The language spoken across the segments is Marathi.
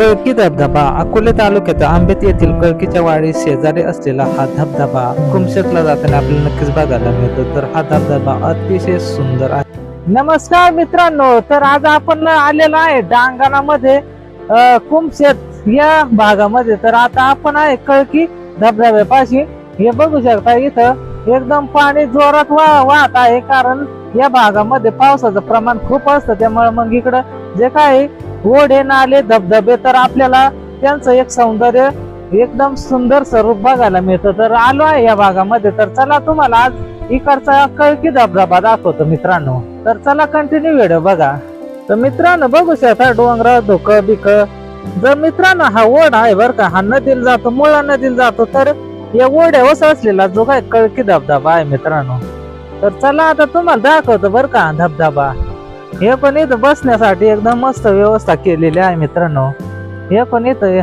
कळकी धबधबा अकोले तालुक्यात आंबेत येथील कळकीच्या वाडी शेजारी असलेला हा धबधबा कुमशेतला जाताना आपल्याला नक्कीच बघायला मिळतो. तर हा धबधबा अतिशय सुंदर आहे. नमस्कार मित्रांनो तर आज आपण आलेलो आहे डांगणामध्ये कुमशेत या भागामध्ये. तर आता आपण आहे कळकी धबधब्यापाशी. हे बघू शकता इथं एकदम पाणी जोरात वाहत आहे. कारण या भागामध्ये पावसाचं प्रमाण खूप असतं. त्यामुळे मग इकडं जे काही ओढे नाले धबधबे तर आपल्याला त्यांचं एक सौंदर्य एकदम सुंदर स्वरूप बघायला मिळतं. तर आलो आहे या भागामध्ये. तर चला तुम्हाला आज इकडचा कळकी धबधबा दाखवतो मित्रांनो. तर चला कंटिन्यू व्हिडिओ बघा. तर मित्रांनो बघू शकता डोंगर धुक बिक. जर मित्रांनो हा ओढ आहे बर का हा नदीला जातो मुळा नदीला जातो तर या ओढ्यावरच असलेला जो काय कळकी धबधबा आहे मित्रांनो. तर चला आता तुम्हाला दाखवतो बर का धबधबा. हे पण इथं बसण्यासाठी एकदम मस्त व्यवस्था केलेली आहे मित्रांनो. हे पण इथं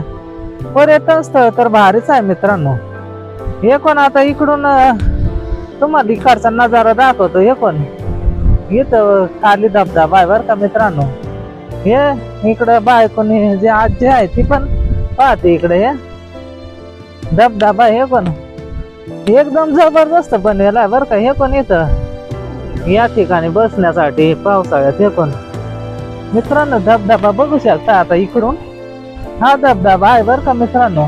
पर्यटन स्थळ तर भारीच आहे मित्रांनो. हे कोण आता इकडून तुम्हाला इकडचा नजारा दाखवतो. हे कोण इथं खाली धबधबा आहे बर का मित्रांनो. हे इकडं बायकोनी जे आजी आहे ती पण पाहते इकडे हे. धबधबा हे पण. एकदम जबरदस्त बनलेला आहे बर का. हे पण इथं या ठिकाणी बसण्यासाठी पावसाळ्यात हे पण मित्रांनो धबधबा बघू शकता आता इकडून. हा धबधबा आहे बर का मित्रांनो?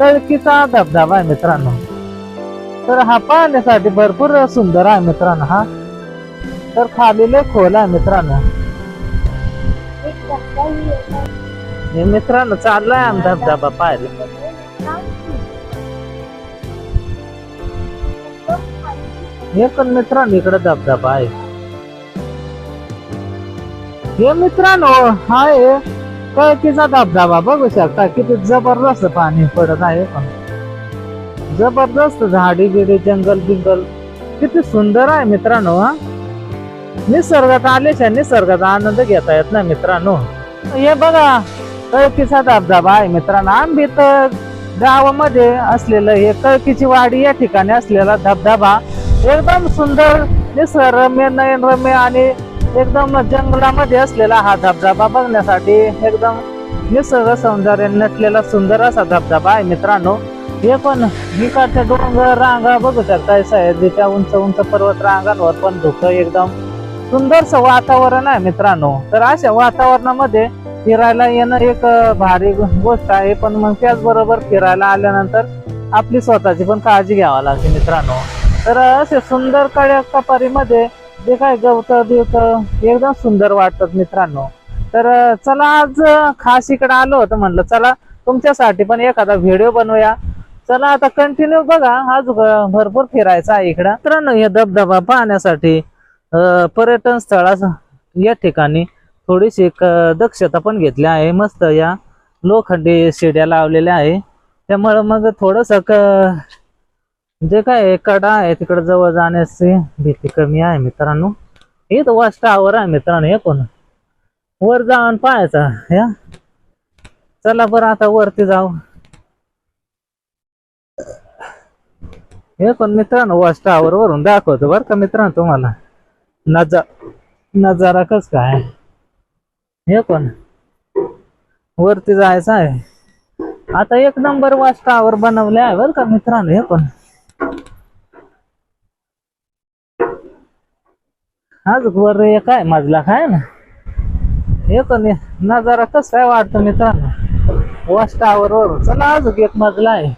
तळकीचा धबधबा आहे मित्रांनो. तर हा पाहण्यासाठी भरपूर सुंदर आहे मित्रांनो हा. तर खाली लय खोल आहे मित्रांनो. हे मित्रांनो चाललाय आम धबधबा पाहिला हे पण मित्रांनो इकडे धबधबा आहे. हे मित्रांनो हा आहे कळकीचा धबधबा. बघू शकता किती जबरदस्त पाणी पडत आहे पण. जबरदस्त झाडी बिडी जंगल बिंगल. किती सुंदर आहे मित्रांनो हा. निसर्गात आल्याच्या निसर्गाचा आनंद घेता येत ना मित्रांनो. हे बघा कळकीचा धबधबा आहे मित्रांनो. आंबीत गावामध्ये असलेलं हे कळकीची वाडी या ठिकाणी असलेला धबधबा. एकदम सुंदर निसर्गरम्य नयनरम्य आणि एकदम जंगलामध्ये असलेला हा धबधबा बघण्यासाठी एकदम निसर्ग सौंदर्य नटलेला सुंदर असा धबधबा आहे मित्रांनो. हे पण इकडच्या डोंगर रांगा बघू शकताय साहेब उंच उंच पर्वत रांगांवर पण धुकं एकदम सुंदरस वातावरण आहे मित्रांनो. तर अशा वातावरणामध्ये फिरायला येणं एक भारी गोष्ट आहे. पण मग त्याचबरोबर फिरायला आल्यानंतर आपली स्वतःची पण काळजी घ्यावी लागते मित्रांनो. तर असे सुंदर कड्या कपारीमध्ये जे काय गवत बिवत एकदम सुंदर वाटतात मित्रांनो. तर चला आज खास इकडे आलो होतं म्हणलं चला तुमच्यासाठी पण एखादा व्हिडिओ बनवूया. चला आता कंटिन्यू बघा आज भरपूर फिरायचं आहे इकडं. मित्रांनो हे धबधबा पाहण्यासाठी पर्यटन स्थळा या ठिकाणी थोडीशी एक दक्षता पण घेतली आहे. मस्त या लोखंडी शिड्या लावलेल्या आहे. त्यामुळं मग थोडस जे काय कडा आहे तिकडे जवळ जाण्याची भीती कमी आहे मित्रांनो. इथं वॉच टावर आहे मित्रांनो हे कोण? वर जाऊन पाहायचा या. चला बरं आता वरती जाऊ. हे कोण मित्रांनो वॉच टावर वरून दाखवतो बरं का मित्रांनो तुम्हाला. नजा नजारा कस काय? हे कोण? वरती जायचं आहे. आता एक नंबर वॉच टावर बनवले आहे बरं का मित्रांनो हे पण आज वर एक आहे मजला काय ना? हे पण नजारा कसा आहे वाटतं मित्रांनो. वाच टावर वर. चला अजून एक मजला आहे.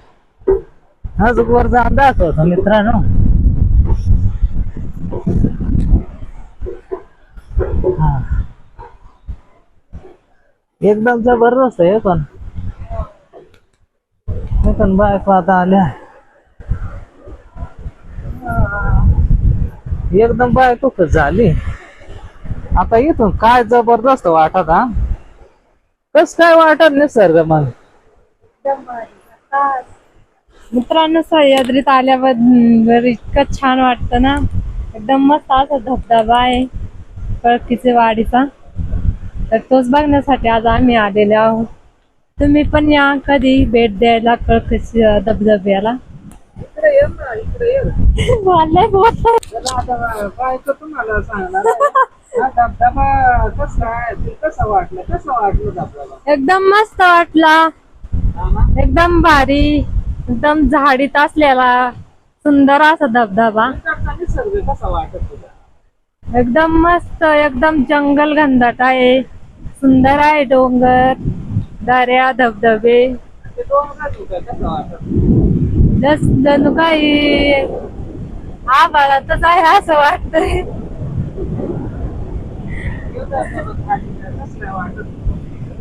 अजून वर जाऊन दाखवतो मित्रांनो. हा. एकदम जबरदस्त आहे हे पण. पण बायको आता आल्या. एकदम बायको झाली. आता इथून काय जबरदस्त वाटत हा? कस काय वाटत निसर्ग मग? मित्रांनो सह्याद्रीत आल्यावर इतकं छान वाटतं ना? एकदम मस्त असा धबधबा आहे कळकीचे वाडीचा. तर तोच बघण्यासाठी आज आम्ही आलेले आहोत. तुम्ही पण या कधी भेट द्यायला कळकीची धबधब्याला? तुम्हाला सांगणार धबधबा कसा आहे? ते कसं वाटलं? कसं वाटलं धबधबा? एकदम मस्त वाटला? एकदम भारी. एकदम झाडीत असलेला सुंदर असा धबधबा. इकडचा निसर्ग कसा वाटत तुला एकदम मस्त एकदम जंगल घनदाट आहे. सुंदर आहे डोंगर दर्या धबधबे. ते डोंगर तुका कसं वाटत? जस जणू काही आभाळातच आहे असं वाटतंय.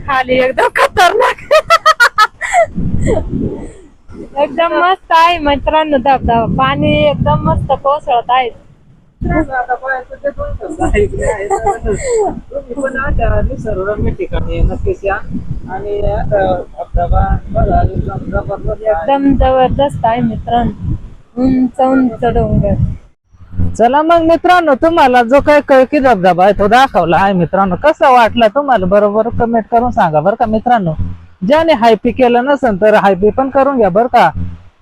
खाली एकदम खतरनाक. एकदम मस्त आहे मित्रांनो धबधबा पाणी एकदम मस्त कोसळत आहे. ठिकाणी नक्कीच या. आणि जबरदस्त आहे. एकदम जबरदस्त आहे मित्रांनो. उंच उंच डोंगर. चला मग मित्रांनो तुम्हाला जो काही कळकी धबधबा आहे तो दाखवला आहे मित्रांनो. कसा वाटला तुम्हाला? बरोबर कमेंट करून सांगा बरं का मित्रांनो? ज्याने हायपी केलं नसेल तर हायपी पण करून घ्या बरं का.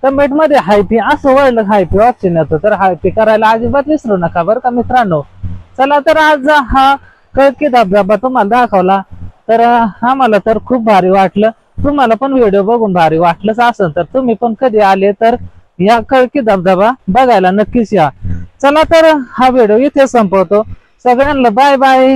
कमेंटमध्ये हायपी असं वळलं हायपी ऑप्शन येतो तर हायपी करायला अजिबात विसरू नका बरं का मित्रांनो. चला तर आज हा कळकी धबधबा तुम्हाला दाखवला. तर आम्हाला तर खूप भारी वाटलं. तुम्हाला पण व्हिडिओ बघून भारी वाटलंच असेल तर तुम्ही पण कधी आले तर या कळकी धबधबा बघायला नक्कीच या. चला तर हा व्हिडिओ इथे संपवतो. सगळ्यांना बाय बाय